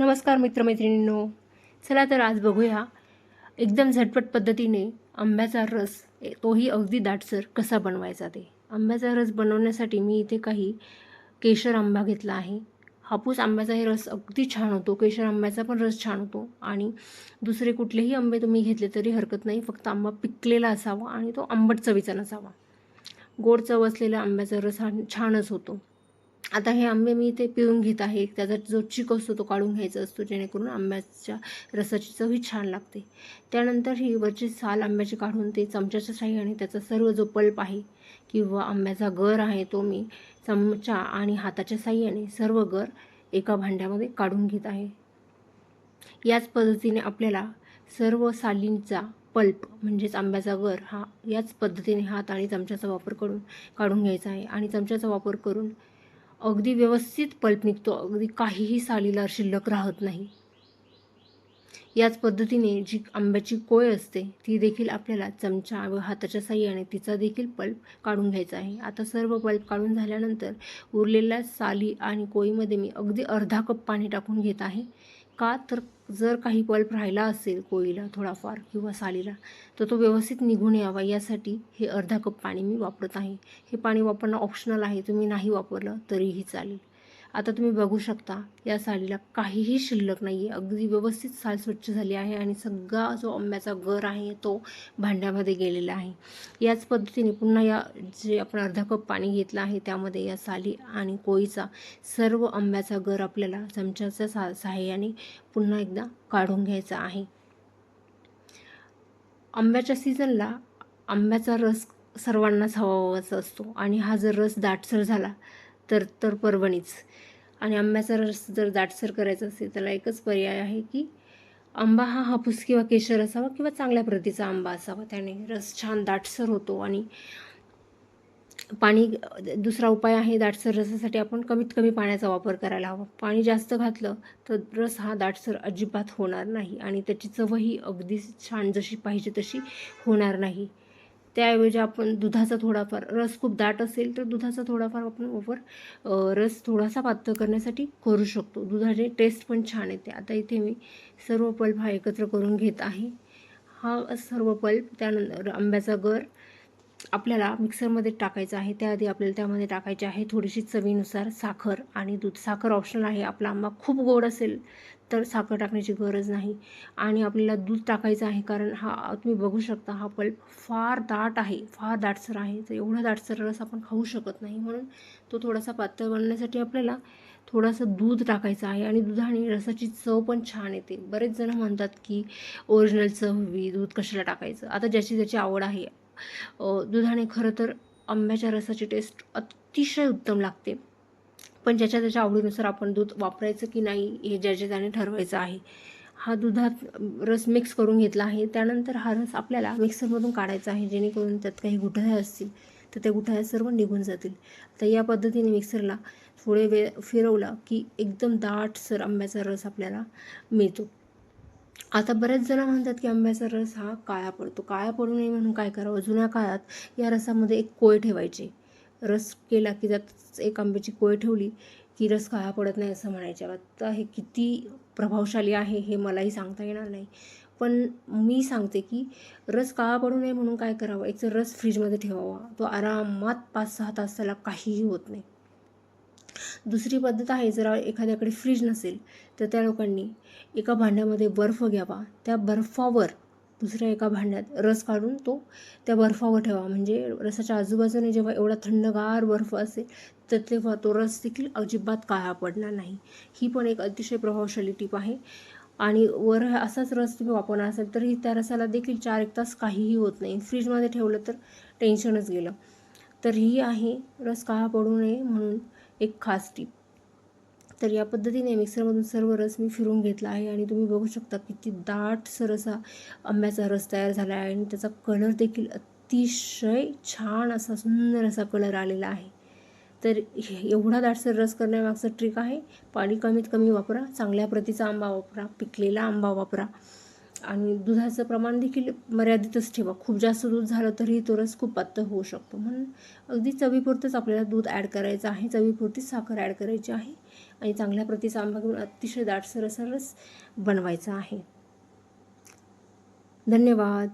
नमस्कार मित्रमैत्रिणींनो. चला तर आज बघूया एकदम झटपट पद्धतीने आंब्याचा रस ए- तोही अगदी दाटसर कसा बनवायचा ते. आंब्याचा रस बनवण्यासाठी मी इथे काही केशर आंबा घेतला आहे. हापूस आंब्याचाही रस अगदी छान होतो. केशर आंब्याचा पण रस छान होतो. आणि दुसरे कुठलेही आंबे तुम्ही घेतले तरी हरकत नाही. फक्त आंबा पिकलेला असावा आणि तो आंबट चवीचा नसावा. गोड चव असलेला आंब्याचा रस हा छानच होतो. आता हे आंबे मी इथे पिळून घेत आहे. त्याचा जो चिक असतो तो काढून घ्यायचा असतो जेणेकरून आंब्याच्या रसाची चवही छान लागते. त्यानंतर ही वरची साल आंब्याची काढून ते चमच्याच्या साह्याने त्याचा सर्व जो पल्प आहे किंवा आंब्याचा गर आहे तो मी चमचा आणि हाताच्या साह्याने सर्व गर एका भांड्यामध्ये काढून घेत आहे. याच पद्धतीने आपल्याला सर्व सालींचा पल्प म्हणजेच आंब्याचा गर हा याच पद्धतीने हात आणि चमच्याचा वापर करून काढून घ्यायचा आहे. आणि चमच्याचा वापर करून अगदी व्यवस्थित पल्प निघतो. अगदी काहीही सालीला शिल्लक राहत नाही. याच पद्धतीने जी आंब्याची कोय असते ती देखील आपल्याला चमचा व हाताच्या साह्याने तिचा देखील पल्प काढून घ्यायचा आहे. आता सर्व पल्प काढून झाल्यानंतर उरलेल्या साली आणि कोईमध्ये मी अगदी अर्धा कप पाणी टाकून घेत आहे. का? तर जर काही पल्प राहिला असेल कोळीला थोडाफार किंवा सालीला तर तो व्यवस्थित निघून यावा. यासाठी हे अर्धा कप पाणी मी वापरत आहे. हे पाणी वापरणं ऑप्शनल आहे. तुम्ही नाही वापरलं तरीही चालेल. आता तुम्ही बघू शकता या सालीला काहीही शिल्लक नाही आहे अगदी व्यवस्थित साल स्वच्छ झाली आहे आणि सगळा जो आंब्याचा गर आहे तो भांड्यामध्ये गेलेला आहे. याच पद्धतीने पुन्हा या जे आपण अर्धा कप पाणी घेतलं आहे त्यामध्ये या साली आणि कोळीचा सर्व आंब्याचा गर आपल्याला चमच्याच्या सा सहाय्याने पुन्हा एकदा काढून घ्यायचा आहे. आंब्याच्या सीझनला आंब्याचा रस सर्वांनाच हवा असतो आणि हा जर रस दाटसर झाला तर तर परभणीच. आणि आंब्याचा रस जर दाटसर करायचा असेल त्याला एकच पर्याय आहे की आंबा हा हापूस किंवा केशर असावा किंवा चांगल्या प्रतीचा आंबा असावा. त्याने रस छान दाटसर होतो आणि पाणी दुसरा उपाय आहे दाटसर रसासाठी आपण कमीत कमी पाण्याचा वापर करायला हवा. पाणी जास्त घातलं तर रस हा दाटसर अजिबात होणार नाही आणि त्याची चवही अगदी छान जशी पाहिजे तशी होणार नाही. त्याऐवजी आपण दुधाचा थोडाफार रस खूप दाट असेल तर दुधाचा थोडाफार आपण वापर रस थोडासा पातळ करण्यासाठी करू शकतो. दुधाचे टेस्ट पण छान येते. आता इथे मी सर्व पल्प हा एकत्र करून घेत आहे. हा सर्व पल्प त्यानंतर आंब्याचा गर आपल्याला मिक्सरमध्ये टाकायचं आहे. त्याआधी आपल्याला त्यामध्ये टाकायचे आहे थोडीशी चवीनुसार साखर आणि दूध. साखर ऑप्शनल आहे. आपला आंबा खूप गोड असेल तर साखर टाकण्याची गरज नाही. आणि आपल्याला दूध टाकायचं आहे कारण हा तुम्ही बघू शकता हा पल्प फार दाट आहे. फार दाटसर आहे. तर एवढा दाटसर रस आपण खाऊ शकत नाही. म्हणून तो थोडासा पातळ बनण्यासाठी आपल्याला थोडंसं दूध टाकायचं आहे आणि दुधाने रसाची चव पण छान येते. बरेच जण म्हणतात की ओरिजिनल चव हवी दूध कशाला टाकायचं? आता ज्याची ज्याची आवड आहे दुधाने खरं तर आंब्याच्या रसाची टेस्ट अतिशय उत्तम लागते. पण ज्याच्या त्याच्या आवडीनुसार आपण दूध वापरायचं की नाही हे ज्याच्या त्याने ठरवायचं आहे हा दुधात रस मिक्स करून घेतला आहे. त्यानंतर हा रस आपल्याला मिक्सरमधून काढायचा आहे. जेणेकरून त्यात काही गुठळ्या असतील तर त्या गुठळ्या सर्व निघून जातील. तर या पद्धतीने मिक्सरला थोडे वेळ फिरवला की एकदम दाटसर आंब्याचा रस आपल्याला मिळतो. आता बरेच जण म्हणतात की आंब्याचा रस हा काळा पडतो. काळा पडू नये म्हणून काय करावं? जुन्या काळात या रसामध्ये एक कोय ठेवायचे. रस केला की त्यात एक आंब्याची कोय ठेवली की रस काळा पडत नाही असं म्हणायचे. आता हे किती प्रभावशाली आहे हे मलाही सांगता येणार नाही. पण मी सांगते की रस काळा पडू नये म्हणून काय करावं? एक तर रस फ्रीजमध्ये ठेवावा. तो आरामात पाच सहा तास त्याला काहीही होत नाही. दुसरी पद्धत आहे जर एखाद्याकडे फ्रीज नसेल तर त्या लोकांनी एका भांड्यामध्ये बर्फ घ्यावा. त्या बर्फावर दुसऱ्या एका भांड्यात रस काढून तो त्या बर्फावर ठेवा. म्हणजे रसाच्या आजूबाजूने जेव्हा एवढा थंडगार बर्फ असेल तर तेव्हा तो रस देखील अजिबात काळा पडणार नाही. ही पण एक अतिशय प्रभावशाली टीप आहे. आणि वर असाच रस तुम्ही वापरणार असेल तरी त्या रसाला देखील चार एक तास काहीही होत नाही. फ्रीजमध्ये ठेवलं तर टेन्शनच गेलं. तर ही आहे रस काळा पडू नये म्हणून एक खास टीप तर या पद्धतीने मिक्सरमधून सर्व रस मी फिरून घेतला आहे आणि तुम्ही बघू शकता किती दाटसर असा आंब्याचा रस तयार झाला आहे आणि त्याचा कलर देखील अतिशय छान असा सुंदर असा कलर आलेला आहे. तर हे- एवढा दाटसर रस करण्यामागचं ट्रिक आहे. पाणी कमीत कमी वापरा चांगल्या प्रतीचा आंबा वापरा पिकलेला आंबा वापरा. आणि दुधाचं प्रमाण देखील मर्यादितच ठेवा. खूप जास्त दूध झालं तरीही तो रस खूप पातळ होऊ शकतो. म्हणून अगदी चवीपुरतंच आपल्याला दूध ॲड करायचं आहे. चवीपुरतीच साखर ॲड करायची आहे. आणि चांगल्या प्रतीचा आंबा घेऊन अतिशय दाटसर असा रस बनवायचा आहे. धन्यवाद.